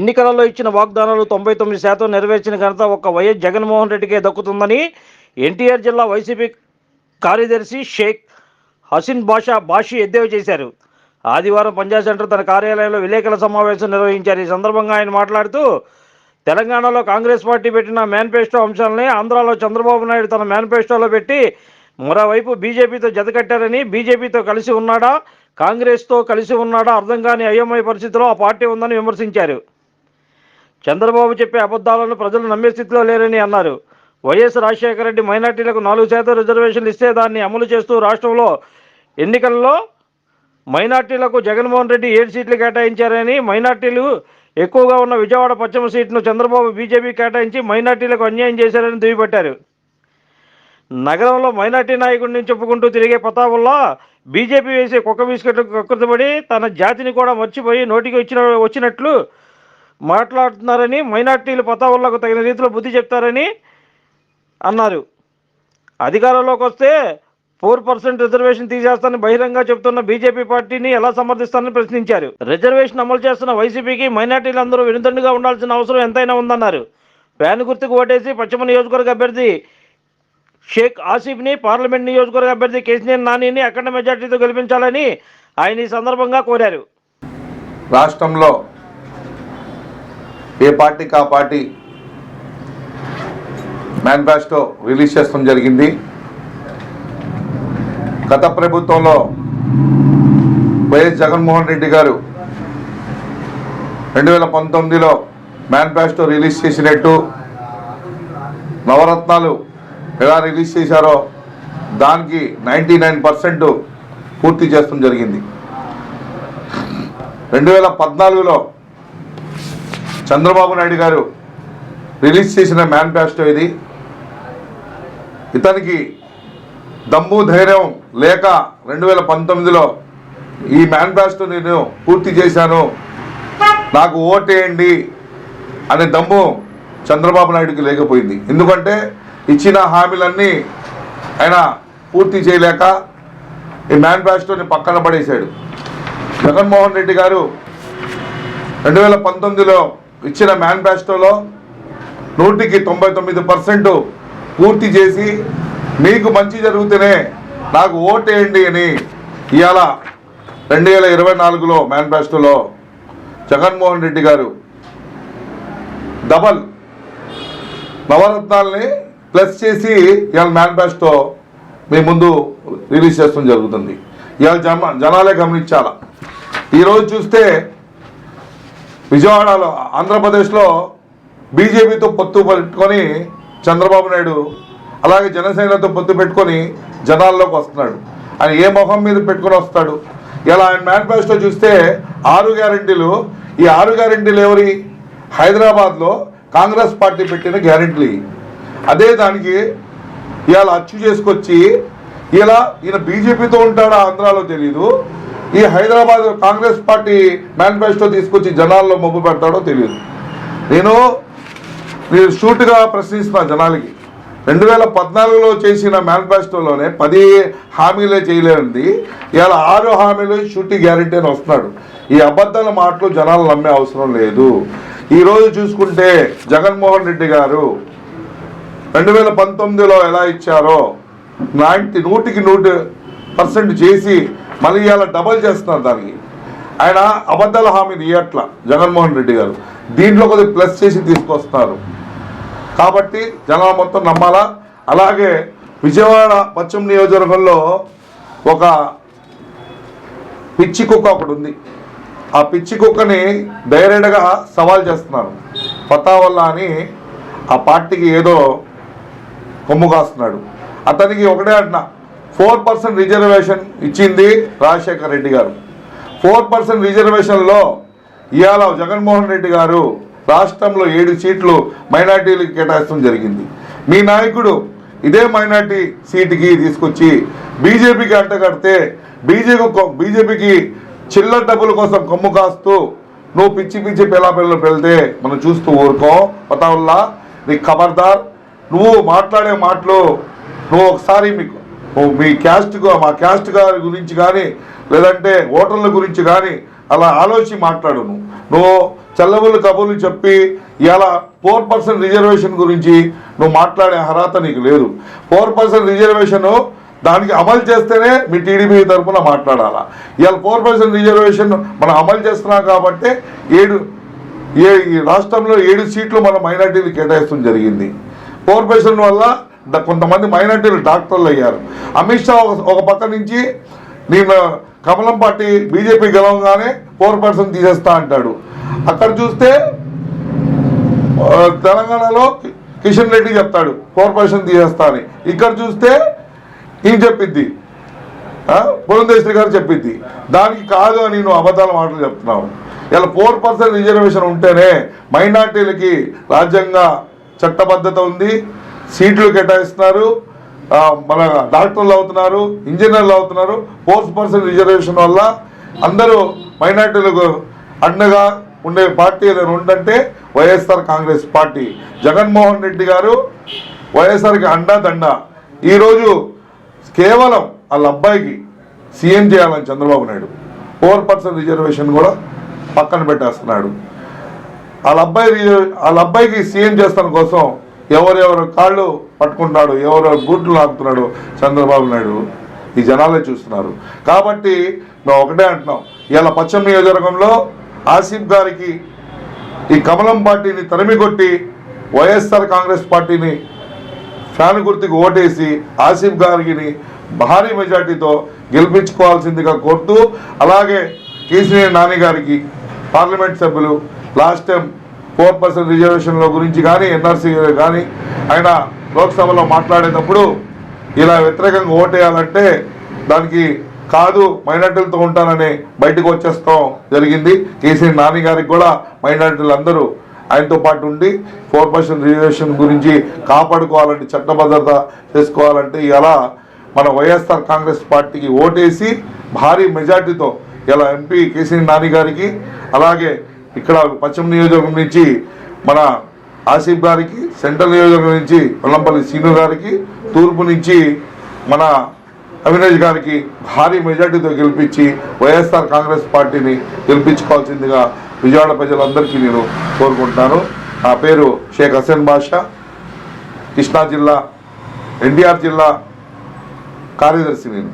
ఎన్నికలలో ఇచ్చిన వాగ్దానాలు తొంభై తొమ్మిది శాతం నెరవేర్చిన ఘనత ఒక్క వైఎస్ జగన్మోహన్ రెడ్డికే దక్కుతుందని ఎన్టీఆర్ జిల్లా వైసీపీ కార్యదర్శి షేక్ హసీన్ బాషా బాషి ఎద్దేవా చేశారు. ఆదివారం పంజాబ్ సెంటర్ తన కార్యాలయంలో విలేకరుల సమావేశం నిర్వహించారు. ఈ సందర్భంగా ఆయన మాట్లాడుతూ తెలంగాణలో కాంగ్రెస్ పార్టీ పెట్టిన మేనిఫెస్టో అంశాలని ఆంధ్రాలో చంద్రబాబు నాయుడు తన మేనిఫెస్టోలో పెట్టి మరోవైపు బీజేపీతో జతకట్టారని బీజేపీతో కలిసి ఉన్నాడా కాంగ్రెస్తో కలిసి ఉన్నాడా అర్థం కాని అయోమయ పరిస్థితిలో ఆ పార్టీ ఉందని విమర్శించారు. చంద్రబాబు చెప్పే అబద్ధాలను ప్రజలు నమ్మే స్థితిలో లేరని అన్నారు. వైఎస్ రాజశేఖర రెడ్డి మైనార్టీలకు నాలుగు శాతం రిజర్వేషన్లు ఇస్తే దాన్ని అమలు చేస్తూ రాష్ట్రంలో ఎన్నికల్లో మైనార్టీలకు జగన్మోహన్ రెడ్డి ఏడు సీట్లు కేటాయించారని మైనార్టీలు ఎక్కువగా ఉన్న విజయవాడ పశ్చిమ సీట్ను చంద్రబాబు బీజేపీ కేటాయించి మైనార్టీలకు అన్యాయం చేశారని దుయ్యబట్టారు. నగరంలో మైనార్టీ నాయకుడిని చెప్పుకుంటూ తిరిగే ప్రతాపంలో బీజేపీ వేసే కుక్క బిస్కెట్లకు కక్కుతపడి తన జాతిని కూడా మర్చిపోయి నోటికి వచ్చిన వచ్చినట్లు మాట్లాడుతున్నారని మైనార్టీలు పతావులకు తగిన రీతిలో బుద్ధి చెప్తారని అన్నారు. అధికారంలోకి వస్తే ఫోర్ పర్సెంట్ రిజర్వేషన్ తీసేస్తానని బహిరంగ చెబుతున్న బీజేపీ పార్టీని ఎలా సమర్థిస్తానని ప్రశ్నించారు. రిజర్వేషన్ అమలు చేస్తున్న వైసీపీకి మైనార్టీలందరూ వెనుదండుగా ఉండాల్సిన అవసరం ఎంతైనా ఉందన్నారు. ఫ్యాన్ గుర్తుకు ఓటేసి పశ్చిమ నియోజకవర్గ అభ్యర్థి షేక్ ఆసిఫ్ని పార్లమెంట్ నియోజకవర్గ అభ్యర్థి కేసీఆర్ నానిని అఖండ మెజార్టీతో గెలిపించాలని ఆయన ఈ సందర్భంగా కోరారు. రాష్ట్రంలో ఏ పార్టీకి ఆ పార్టీ మేనిఫెస్టో రిలీజ్ చేస్తాం జరిగింది. గత ప్రభుత్వంలో వైఎస్ జగన్మోహన్ రెడ్డి గారు రెండు వేల పంతొమ్మిదిలో మేనిఫెస్టో రిలీజ్ చేసినట్టు నవరత్నాలు ఎలా రిలీజ్ చేశారో దానికి నైంటీ నైన్ పర్సెంట్ పూర్తి చేస్తాం జరిగింది. రెండు వేల పద్నాలుగులో చంద్రబాబు నాయుడు గారు రిలీజ్ చేసిన మేనిఫెస్టో ఇది. ఇతనికి దమ్ము ధైర్యం లేక రెండు వేల పంతొమ్మిదిలో ఈ మేనిఫెస్టో నేను పూర్తి చేశాను. నాకు ఓటేయండి అనే దమ్ము చంద్రబాబు నాయుడుకి లేకపోయింది. ఎందుకంటే ఇచ్చిన హామీలన్నీ ఆయన పూర్తి చేయలేక ఈ మేనిఫెస్టోని పక్కన పడేశాడు. జగన్మోహన్ రెడ్డి గారు రెండు వేల పంతొమ్మిదిలో ఇచ్చిన మేనిఫెస్టోలో నూటికి తొంభై తొమ్మిది పర్సెంట్ పూర్తి చేసి మీకు మంచి జరిగితేనే నాకు ఓటేయండి అని ఇవాళ రెండు వేల ఇరవై నాలుగులో మేనిఫెస్టోలో జగన్మోహన్ రెడ్డి గారు డబల్ నవరత్నాల్ని ప్లస్ చేసి ఇవాళ మేనిఫెస్టో మీ ముందు రిలీజ్ చేస్తాం జరుగుతుంది. ఇవాళ జన జనాలే గమనించాల? ఈరోజు చూస్తే విజయవాడలో ఆంధ్రప్రదేశ్లో బీజేపీతో పొత్తు పెట్టుకొని చంద్రబాబు నాయుడు అలాగే జనసేనతో పొత్తు పెట్టుకొని జనాల్లోకి వస్తున్నాడు. ఆయన ఏ మొహం మీద పెట్టుకొని వస్తాడు? ఇలా ఆయన మేనిఫెస్టో చూస్తే ఆరు గ్యారెంటీలు. ఈ ఆరు గ్యారంటీలు ఎవరి? హైదరాబాద్లో కాంగ్రెస్ పార్టీ పెట్టిన గ్యారెంటీలు అదే దానికి ఇవాళ అచ్చు చేసుకొచ్చి ఇలా ఈయన బీజేపీతో ఉంటాడా ఆంధ్రాలో తెలియదు ఈ హైదరాబాద్ కాంగ్రెస్ పార్టీ మేనిఫెస్టో తీసుకొచ్చి జనాల్లో మొబ్బు పెడతాడో తెలియదు. నేను నేను షూట్గా ప్రశ్నిస్తున్నా జనాలకి రెండు వేల పద్నాలుగులో చేసిన మేనిఫెస్టోలోనే పది హామీలే చేయలేనిది ఇవాళ ఆరు హామీలు షూటీ గ్యారంటీ అని వస్తున్నాడు. ఈ అబద్ధాల మాటలు జనాలు నమ్మే అవసరం లేదు. ఈరోజు చూసుకుంటే జగన్మోహన్ రెడ్డి గారు రెండు వేల పంతొమ్మిదిలో ఎలా ఇచ్చారో నైంటీ నూటికి నూటి పర్సెంట్ చేసి మళ్ళీ ఇవాళ డబల్ చేస్తున్నారు దానికి. ఆయన అబద్ధాల హామీని ఇవ్వట్ల జగన్మోహన్ రెడ్డి గారు. దీంట్లో కొద్దిగా ప్లస్ చేసి తీసుకొస్తున్నారు. కాబట్టి జనాలు మొత్తం నమ్మాలా? అలాగే విజయవాడ పశ్చిమ నియోజకవర్గంలో ఒక పిచ్చి కుక్క ఒకటి ఉంది. ఆ పిచ్చి కుక్కని డైరెక్ట్గా సవాల్ చేస్తున్నారు. పతావల్ల అని ఆ పార్టీకి ఏదో కొమ్ము కాస్తున్నాడు. అతనికి ఒకటే అంటున్నా. ఫోర్ పర్సెంట్ రిజర్వేషన్ ఇచ్చింది రాజశేఖర రెడ్డి గారు. ఫోర్ పర్సెంట్ రిజర్వేషన్లో ఇవాళ జగన్మోహన్ రెడ్డి గారు రాష్ట్రంలో ఏడు సీట్లు మైనార్టీలకు కేటాయించడం జరిగింది. మీ నాయకుడు ఇదే మైనార్టీ సీటుకి తీసుకొచ్చి బీజేపీకి అంటగడితే బీజేపీ బీజేపీకి చిల్లర డబ్బుల కోసం కొమ్ము కాస్తూ నువ్వు పిచ్చి పిచ్చి పిల్ల పిల్లలు మనం చూస్తూ ఊరుకో. పతావుల్లా నీకు ఖబర్దార్ నువ్వు మాట్లాడే మాటలు నువ్వు ఒకసారి మీకు మీ క్యాస్ట్ మా క్యాస్ట్ గారి గురించి కానీ లేదంటే ఓటర్ల గురించి కానీ అలా ఆలోచించి మాట్లాడు నువ్వు నువ్వు చల్లబుల్లు కబుర్లు చెప్పి ఇలా ఫోర్ పర్సెంట్ రిజర్వేషన్ గురించి నువ్వు మాట్లాడే అర్హత నీకు లేదు. ఫోర్ పర్సెంట్ రిజర్వేషన్ దానికి అమలు చేస్తేనే మీ టీడీపీ తరఫున మాట్లాడాలా. ఇవాళ ఫోర్ పర్సెంట్ రిజర్వేషన్ మనం అమలు చేస్తున్నాం కాబట్టి ఏడు ఏ ఈ రాష్ట్రంలో ఏడు సీట్లు మన మైనార్టీలు కేటాయిస్తాం జరిగింది. ఫోర్ పర్సెంట్ వల్ల కొంతమంది మైనార్టీలు డాక్టర్లు అయ్యారు. అమిత్ షా ఒక ఒక పక్క నుంచి నేను కమలం పార్టీ బీజేపీ గెలవగానే ఫోర్ పర్సెంట్ తీసేస్తా అంటాడు. అక్కడ చూస్తే తెలంగాణలో కి- కిషన్ రెడ్డి చెప్తాడు ఫోర్ పర్సెంట్ తీసేస్తా అని. ఇక్కడ చూస్తే ఈయన చెప్పిద్ది పురంధేశ్వరి గారు చెప్పింది. దానికి కాదు అని నువ్వు అబద్ధాల మాటలు చెప్తున్నావు. ఇలా ఫోర్ పర్సెంట్ రిజర్వేషన్ ఉంటేనే మైనార్టీలకి రాజ్యాంగ చట్టబద్ధత ఉంది. సీట్లు కేటాయిస్తున్నారు. మన డాక్టర్లు అవుతున్నారు ఇంజనీర్లు అవుతున్నారు ఫోర్స్ పర్సన్ రిజర్వేషన్ వల్ల అందరూ మైనార్టీలకు అండగా ఉండే పార్టీ ఏదైనా ఉందంటే వైఎస్ఆర్ కాంగ్రెస్ పార్టీ. జగన్మోహన్ రెడ్డి గారు వైఎస్ఆర్కి అండా దండ. ఈరోజు కేవలం వాళ్ళ అబ్బాయికి సీఎం చేయాలని Chandrababu Naidu. Four percent reservation కూడా పక్కన పెట్టేస్తున్నాడు. వాళ్ళ అబ్బాయి వాళ్ళ అబ్బాయికి సీఎం చేస్తాను కోసం ఎవరెవరు కాళ్ళు పట్టుకుంటున్నాడు ఎవరెవరు గుడ్లు లాగుతున్నాడు చంద్రబాబు నాయుడు ఈ జనాలే చూస్తున్నారు. కాబట్టి మేము ఒకటే అంటున్నాం. ఇలా పశ్చిమ నియోజకవర్గంలో ఆసిఫ్ గారికి ఈ కమలం పార్టీని తరిమికొట్టి వైఎస్ఆర్ కాంగ్రెస్ పార్టీని ఫ్యాన్ గుర్తుకు ఓటేసి ఆసిఫ్ గారికి భారీ మెజార్టీతో గెలిపించుకోవాల్సిందిగా కోరుతూ అలాగే కేసీఆర్ నాని గారికి పార్లమెంట్ సభ్యులు లాస్ట్ టైం ఫోర్ పర్సెంట్ రిజర్వేషన్ల గురించి కానీ ఎన్ఆర్సీ కానీ ఆయన లోక్సభలో మాట్లాడేటప్పుడు ఇలా వ్యతిరేకంగా ఓటేయాలంటే దానికి కాదు మైనార్టీలతో ఉంటానని బయటకు వచ్చేస్తాం జరిగింది. కేసీఆర్ నాని గారికి కూడా మైనార్టీలు అందరూ ఆయనతో పాటు ఉండి ఫోర్ పర్సెంట్ రిజర్వేషన్ గురించి కాపాడుకోవాలంటే చట్టభద్రత చేసుకోవాలంటే ఇలా మన వైఎస్ఆర్ కాంగ్రెస్ పార్టీకి ఓటేసి భారీ మెజార్టీతో ఇలా ఎంపీ కేసీఆర్ నాని గారికి అలాగే ఇక్కడ పశ్చిమ నియోజకవర్గం నుంచి మన ఆసిఫ్ గారికి సెంట్రల్ నియోజకవర్గం నుంచి వెల్లంపల్లి శ్రీను గారికి తూర్పు నుంచి మన అవినాష్ గారికి భారీ మెజార్టీతో గెలిపించి వైఎస్ఆర్ కాంగ్రెస్ పార్టీని గెలిపించుకోవాల్సిందిగా విజయవాడ ప్రజలందరికీ నేను కోరుకుంటున్నాను. నా పేరు షేక్ హసన్ బాషా. కృష్ణా జిల్లా ఎన్టీఆర్ జిల్లా కార్యదర్శి నేను.